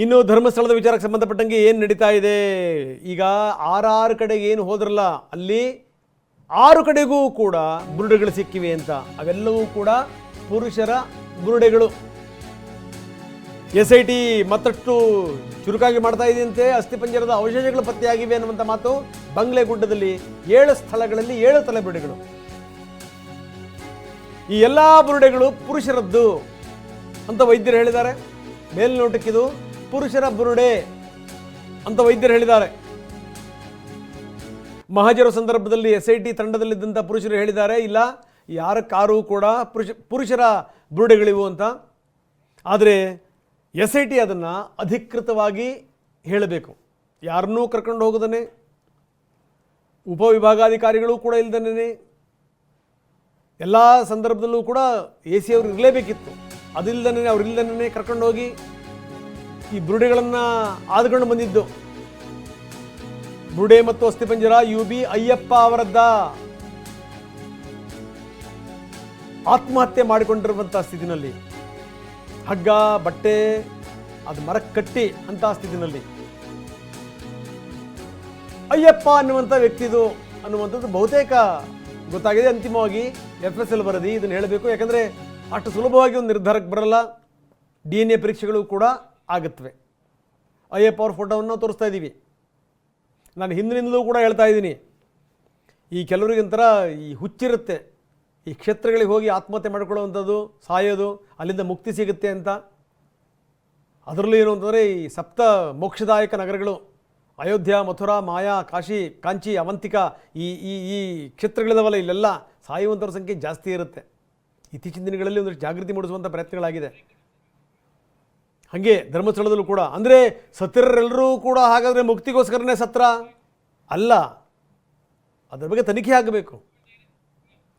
ಇನ್ನು ಧರ್ಮಸ್ಥಳದ ವಿಚಾರಕ್ಕೆ ಸಂಬಂಧಪಟ್ಟಂಗೆ ಏನು ನಡೀತಾ ಇದೆ? ಈಗ ಆರಾರು ಕಡೆಗೆ ಏನು ಹೋದ್ರಲ್ಲ, ಅಲ್ಲಿ ಆರು ಕಡೆಗೂ ಕೂಡ ಬುರುಡೆಗಳು ಸಿಕ್ಕಿವೆ ಅಂತ. ಅವೆಲ್ಲವೂ ಕೂಡ ಪುರುಷರ ಬುರುಡೆಗಳು ಎಸ್ ಐ ಟಿ ಮತ್ತಷ್ಟು ಚುರುಕಾಗಿ ಮಾಡ್ತಾ ಇದೆಯಂತೆ. ಅಸ್ಥಿಪಂಜರದ ಅವಶೇಷಗಳು ಪತ್ತೆಯಾಗಿವೆ ಅನ್ನುವಂಥ ಮಾತು ಬಂಗ್ಲೆ ಗುಡ್ಡದಲ್ಲಿ ಏಳು ಸ್ಥಳಗಳಲ್ಲಿ ಏಳು ತಲೆಬುರುಡೆಗಳು. ಈ ಎಲ್ಲ ಬುರುಡೆಗಳು ಪುರುಷರದ್ದು ಅಂತ ವೈದ್ಯರು ಹೇಳಿದ್ದಾರೆ. ಮೇಲ್ನೋಟಕ್ಕಿದು ಪುರುಷರ ಬುರುಡೆ ಅಂತ ವೈದ್ಯರು ಹೇಳಿದ್ದಾರೆ. ಮಹಾಜರ ಸಂದರ್ಭದಲ್ಲಿ ಎಸ್ ಐ ಟಿ ತಂಡದಲ್ಲಿದ್ದಂಥ ಪುರುಷರು ಹೇಳಿದ್ದಾರೆ. ಇಲ್ಲ, ಯಾರ ಕಾರು ಕೂಡ ಪುರುಷ, ಪುರುಷರ ಬುರುಡೆಗಳಿವು ಅಂತ. ಆದರೆ ಎಸ್ ಐ ಟಿ ಅದನ್ನು ಅಧಿಕೃತವಾಗಿ ಹೇಳಬೇಕು. ಯಾರನ್ನೂ ಕರ್ಕೊಂಡು ಹೋಗದನೆ ಉಪವಿಭಾಗಾಧಿಕಾರಿಗಳು ಕೂಡ ಇಲ್ದನೇ. ಎಲ್ಲ ಸಂದರ್ಭದಲ್ಲೂ ಕೂಡ ಎ ಸಿ ಅವರು ಇರಲೇಬೇಕಿತ್ತು. ಅದಿಲ್ದನೇ ಕರ್ಕೊಂಡು ಹೋಗಿ ಈ ಬುರುಡೆಗಳನ್ನು ಆದ್ಕೊಂಡು ಬಂದಿದ್ದು. ಬುರುಡೆ ಮತ್ತು ಅಸ್ಥಿಪಂಜರ ಯು ಬಿ ಅಯ್ಯಪ್ಪ ಅವರದ್ದ ಆತ್ಮಹತ್ಯೆ ಮಾಡಿಕೊಂಡಿರುವಂತಹ ಸ್ಥಿತಿನಲ್ಲಿ. ಹಗ್ಗ, ಬಟ್ಟೆ, ಅದು ಮರ ಕಟ್ಟಿ ಅಂತ ಸ್ಥಿತಿನಲ್ಲಿ. ಅಯ್ಯಪ್ಪ ಅನ್ನುವಂಥ ವ್ಯಕ್ತಿದು ಅನ್ನುವಂಥದ್ದು ಬಹುತೇಕ ಗೊತ್ತಾಗಿದೆ. ಅಂತಿಮವಾಗಿ ಎಫ್ ಎಸ್ ಎಲ್ ವರದಿ ಇದನ್ನು ಹೇಳಬೇಕು. ಯಾಕಂದರೆ ಅಷ್ಟು ಸುಲಭವಾಗಿ ಒಂದು ನಿರ್ಧಾರಕ್ಕೆ ಬರಲ್ಲ. ಡಿ ಎನ್ ಎ ಪರೀಕ್ಷೆಗಳು ಕೂಡ ಆಗುತ್ತವೆ. ಅಯ್ಯಪ್ಪ ಅವ್ರ ಫೋಟೋವನ್ನು ತೋರಿಸ್ತಾ ಇದ್ದೀವಿ. ನಾನು ಹಿಂದಿನಿಂದಲೂ ಕೂಡ ಹೇಳ್ತಾ ಇದ್ದೀನಿ. ಈ ಕೆಲವರಿಗೆ ಒಂಥರ ಈ ಹುಚ್ಚಿರುತ್ತೆ. ಈ ಕ್ಷೇತ್ರಗಳಿಗೆ ಹೋಗಿ ಆತ್ಮಹತ್ಯೆ ಮಾಡ್ಕೊಳ್ಳುವಂಥದ್ದು ಸಾಯೋದು, ಅಲ್ಲಿಂದ ಮುಕ್ತಿ ಸಿಗುತ್ತೆ ಅಂತ. ಅದರಲ್ಲೂ ಏನು ಅಂತಂದರೆ ಈ ಸಪ್ತ ಮೋಕ್ಷದಾಯಕ ನಗರಗಳು, ಅಯೋಧ್ಯ, ಮಥುರಾ, ಮಾಯಾ, ಕಾಶಿ, ಕಾಂಚಿ, ಅವಂತಿಕ, ಈ ಈ ಈ ಕ್ಷೇತ್ರಗಳಿದಾವಲ್ಲ ಇಲ್ಲೆಲ್ಲ ಸಾಯುವಂಥವ್ರ ಸಂಖ್ಯೆ ಜಾಸ್ತಿ ಇರುತ್ತೆ. ಇತ್ತೀಚಿನ ದಿನಗಳಲ್ಲಿ ಒಂದಷ್ಟು ಜಾಗೃತಿ ಮೂಡಿಸುವಂಥ ಪ್ರಯತ್ನಗಳಾಗಿದೆ. ಹಾಗೆ ಧರ್ಮಸ್ಥಳದಲ್ಲೂ ಕೂಡ. ಅಂದರೆ ಸತ್ತಿರರೆಲ್ಲರೂ ಕೂಡ ಹಾಗಾದರೆ ಮುಕ್ತಿಗೋಸ್ಕರನೇ ಸತ್ರ? ಅಲ್ಲ. ಅದರ ಬಗ್ಗೆ ತನಿಖೆ ಆಗಬೇಕು.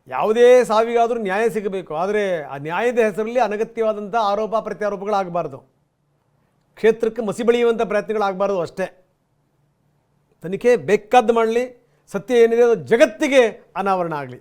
ಯಾವುದೇ ಸಾವಿಗಾದರೂ ನ್ಯಾಯ ಸಿಗಬೇಕು. ಆದರೆ ಆ ನ್ಯಾಯದ ಹೆಸರಲ್ಲಿ ಅನಗತ್ಯವಾದಂಥ ಆರೋಪ, ಪ್ರತ್ಯಾರೋಪಗಳಾಗಬಾರ್ದು. ಕ್ಷೇತ್ರಕ್ಕೆ ಮಸಿ ಬೆಳೆಯುವಂಥ ಪ್ರಯತ್ನಗಳಾಗಬಾರ್ದು ಅಷ್ಟೇ. ತನಿಖೆ ಬೇಕಾದ್ದು ಮಾಡಲಿ. ಸತ್ಯ ಏನಿದೆ ಅದು ಜಗತ್ತಿಗೆ ಅನಾವರಣ ಆಗಲಿ.